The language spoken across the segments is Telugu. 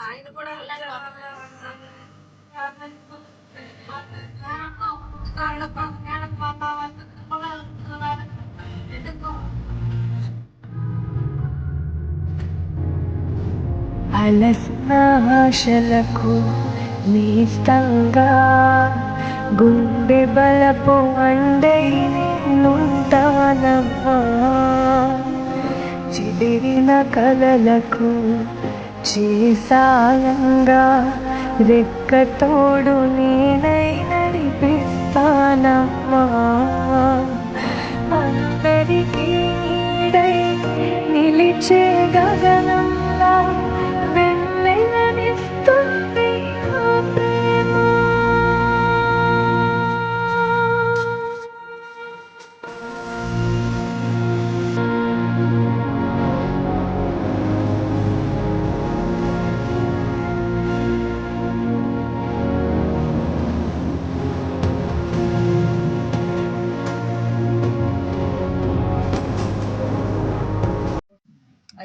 ఆయన కూడా అలసిన ఆశలకు నీస్తంగా గుండె బలపు అండై నుంటానమ్మా చెదిరిన కలలకు చేసాయంగా రెక్కతోడు నేనై నడిపిస్తానమ్మా. అందరికీ నిలిచే గగనంలా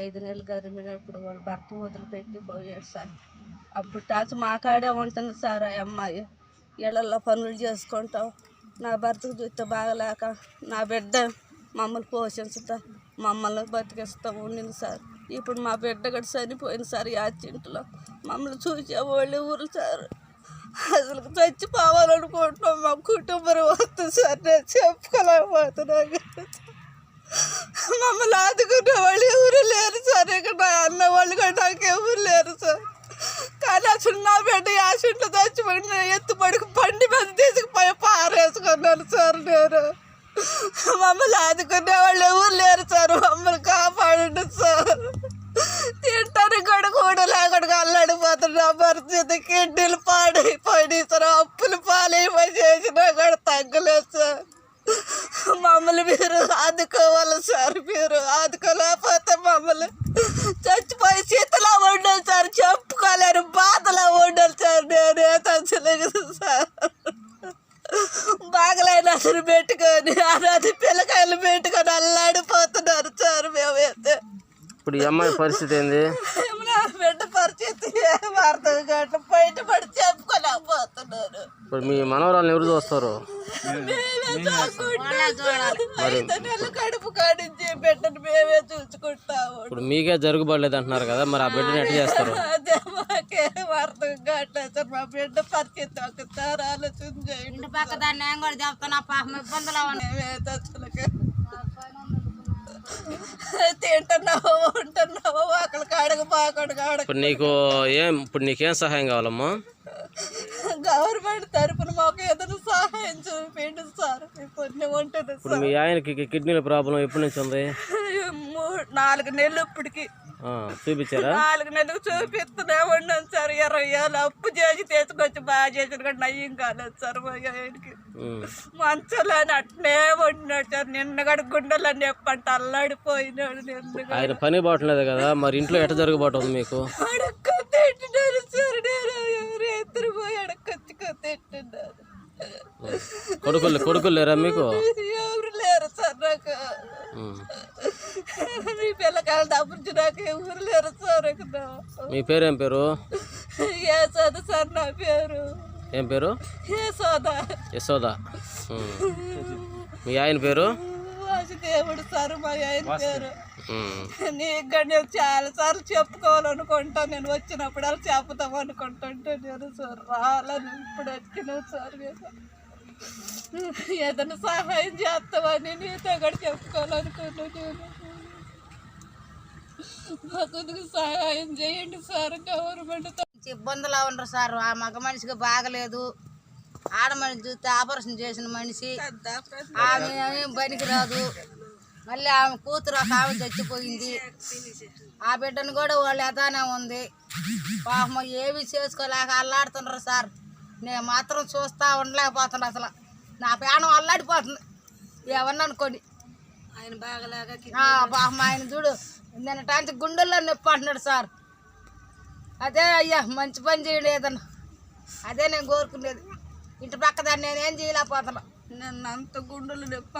ఐదు నెలలు గరిమినప్పుడు వాళ్ళు భర్త వదిలిపెట్టి పోయాడు సార్. అప్పుడు టాచ్ మా కాడే ఉంటుంది సార్ ఆ అమ్మాయి. ఇళ్ళల్లో పనులు చేసుకుంటాం. నా భర్తకు చూస్తే బాగలేక నా బిడ్డ మమ్మల్ని పోషించుతా మమ్మల్ని బతికిస్తా ఉండింది సార్. ఇప్పుడు మా బిడ్డ కూడా చనిపోయింది సార్ యాచింట్లో మమ్మల్ని చూసేవాళ్ళు ఊరు సార్? అసలు చచ్చిపోవాలనుకుంటున్నాం. మా కుటుంబం వస్తుంది సార్. నేను చెప్పుకోలేకపోతున్నాను మమ్మల్ని ఆదుకున్న వాళ్ళు ఎవరు లేరు సార్. ఇక్కడ నా అన్న వాళ్ళు కూడా నాకు ఎవరు లేరు సార్. కానీ ఆ నా బిడ్డ యాసింట్లో చచ్చిపోయి నేను ఎత్తుపడికి బండి మీద తీసుకుపోయి పారేసుకున్నాను సార్ నేను. మమ్మల్ని ఆదుకునే వాళ్ళు ఎవరు లేరు సార్. మమ్మల్ని కాపాడండి సార్. తింటానికి కూడా కూడా లేకుండా అల్లాడిపోతున్నా పరిస్థితి కిడ్నీలు పాడైపోయినాయి సార్. అప్పులు పాలైపోయి చేసినా కూడా తగ్గలేదు మీరు ఆదుకోవాలి సార్ మీరు ఆదుకోలేకపోతే మమ్మల్ని చచ్చిపోయి చేతిలో ఉండాలి సార్ చెప్పుకోలేరు బాధలో ఉండాలి సార్. నేను తచ్చలేదు సార్. బాగలేని అసలు పెట్టుకొని అనాథ పిల్లకాయలు పెట్టుకొని అల్లాడిపోతున్నారు సార్ మేమైతే. ఇప్పుడు ఈ అమ్మాయి పరిస్థితి ఏంది నా బిడ్డ పరిస్థితి ఏం అర్థం కావట్లేదు బయట పడి చెప్పుకోలేకపోతున్నాను ఇప్పుడు మీ మనవరాలను ఎవరు చూస్తారు? కడుపు కాడించి బిడ్డను మేమే చూసుకుంటాము. ఇప్పుడు మీకే జరుగుబడలేదు అంటున్నారు కదా మరి ఆ బిడ్డని ఎట్లా చేస్తారు? అదే మాకేం అర్థం కావట్లేదు సార్. మా బిడ్డ పరిస్థితి ఒకసారి ఆలోచన చేయండి పక్క దాన్ని నేను కూడా చెప్తున్నా పాపం ఇబ్బందులు మేమే అసలుకి తింటున్నావు ఉంటున్నావు ఒకళ్ళ కాడకు పాకడు కాడ ఇప్పుడు నీకు ఏం ఇప్పుడు నీకేం సహాయం కావాలమ్మా? గవర్నమెంట్ తరపున మాకు ఏదైనా సహాయం చూపించండి సార్. పుణ్యం ఉంటుంది ఇప్పుడు మీ ఆయనకి కిడ్నీల ప్రాబ్లం ఎప్పటి నుంచి ఉంది? నాలుగు నెలలు ఇప్పటికి. చూపించారా? నాలుగు నెలలకు చూపిస్తూనే ఉన్నాను సార్. ఇరవై ఏళ్ళు అప్పు చేసి తీసుకొచ్చి బాగా చేసిన కూడా నయ్యం కాలేదు సార్ మా ఆయనకి. మంచాలని అట్నే ఉండినాడు సార్. నిన్నగడ గుండెలన్నీ ఎప్పంటే అల్లాడిపోయినాడు నిన్నగా ఆయన పని బావట్లేదు కదా. మరి ఇంట్లో ఎట్ట జరగబోతుంది మీకు? తింటున్నారు సార్ నేను ఎవరు ఎత్తురు పోయి అడకొచ్చుకో తింటున్నారు కొడుకులు కొడుకులు లేరా మీకు? ఎవరు లేరు సార్ నాకు. మీ పిల్లకాయలు డబ్బులు నాకు ఎవరు లేరు సార్ మీ పేరేం పేరు? ఏ సోద సార్ నా పేరు. ఏం పేరు? ఏ సోద యశోద. మీ ఆయన పేరు? వాసుదేవుడు సార్ మా ఆయన పేరు. నీకు నేను చాలా సార్లు చెప్పుకోవాలనుకుంటా నేను వచ్చినప్పుడు అలా చెప్తాం అనుకుంటుంటే నేను సార్. రాలని ఇప్పుడు వచ్చిన సార్ ఏదైనా సహాయం చేస్తామని నీతో కూడా చెప్పుకోవాలనుకున్నా నేను మాకు సహాయం చేయండి సార్ గవర్నమెంట్ ఇబ్బందులు ఉండరు సార్. ఆ మగ మనిషికి బాగలేదు. ఆడ మనిషి చూస్తే ఆపరేషన్ చేసిన మనిషి. ఆమె ఏం పనికి రాదు. మళ్ళీ ఆమె కూతురు ఒక ఆమె చచ్చిపోయింది. ఆ బిడ్డను కూడా వాళ్ళు ఎదానే ఉంది. పాపం ఏమి చేసుకోలేక అల్లాడుతున్నారు సార్. నేను మాత్రం చూస్తా ఉండలేకపోతున్నా అసలు. నా ప్రాణం అల్లాడిపోతుంది. ఏమన్నా అనుకోండి ఆయన ఆ, పాపం ఆయన చూడు నేను టాంచి గుండెల్లో నొప్పి అంటున్నాడు సార్. అదే అయ్యా మంచి పని చేయండి ఏదన్నా అదే నేను కోరుకునేది. ఇంటి పక్క దాన్ని నేనేం చేయలేకపోతున్నా. నిన్న అంత గుండెలు నొప్పి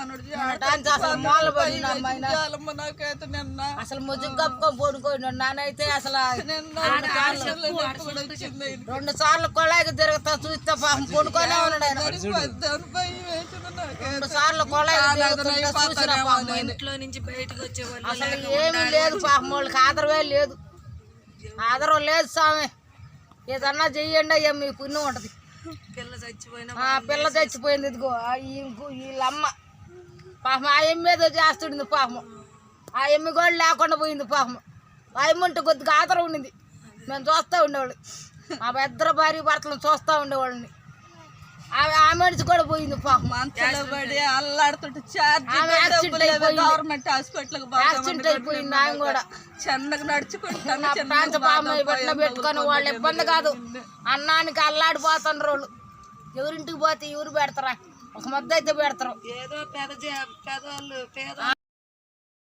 నాకైతే నిన్న. అసలు ముజ్జు కప్పుకొని పడుకోండి. నానైతే అసలు రెండు సార్లు కొళాయికి తిరుగుతా చూస్తే పాపం పడుకొనే ఉన్నాడు రెండు సార్లు ఆయన. ఇంట్లో నుంచి బయటకు వచ్చేవాళ్ళు అసలు ఏమీ లేదు పాపం వాళ్ళకి ఆదరవే లేదు. ఆదరం లేదు స్వామి. ఏదన్నా చెయ్యండి అయ్యా మీ పుణ్యం ఉంటుంది. ఆ పిల్ల చచ్చిపోయింది ఇదిగో. వీళ్ళమ్మ పాపం ఆ ఎమ్మ ఏదో చేస్తుండింది పాపం. ఆ ఎమ్మి కూడా లేకుండా పోయింది పాపం. ఆ ఎమ్మ ఉంటే కొద్దిగా ఆదరం ఉండింది. మేము చూస్తూ ఉండేవాళ్ళు. మా ఇద్దరు భార్య భర్తలను చూస్తూ ఉండేవాళ్ళని. ఆమె ఆ మనిషి కూడా పోయింది పాపం. పడి అల్లాడుతుంటే ఆమె గవర్నమెంట్ హాస్పిటల్ యాక్సిడెంట్ అయిపోయింది. కూడా. నడుచుకుంటాను పెట్టుకొని వాళ్ళు ఇబ్బంది కాదు. అన్నానికి అల్లాడిపోతున్నారు వాళ్ళు. ఎవరింటికి పోతే ఎవరు పెడతారా? ఒక మద్దతు అయితే పెడతారు. ఏదో పేద జ- పేదవాళ్ళు పేద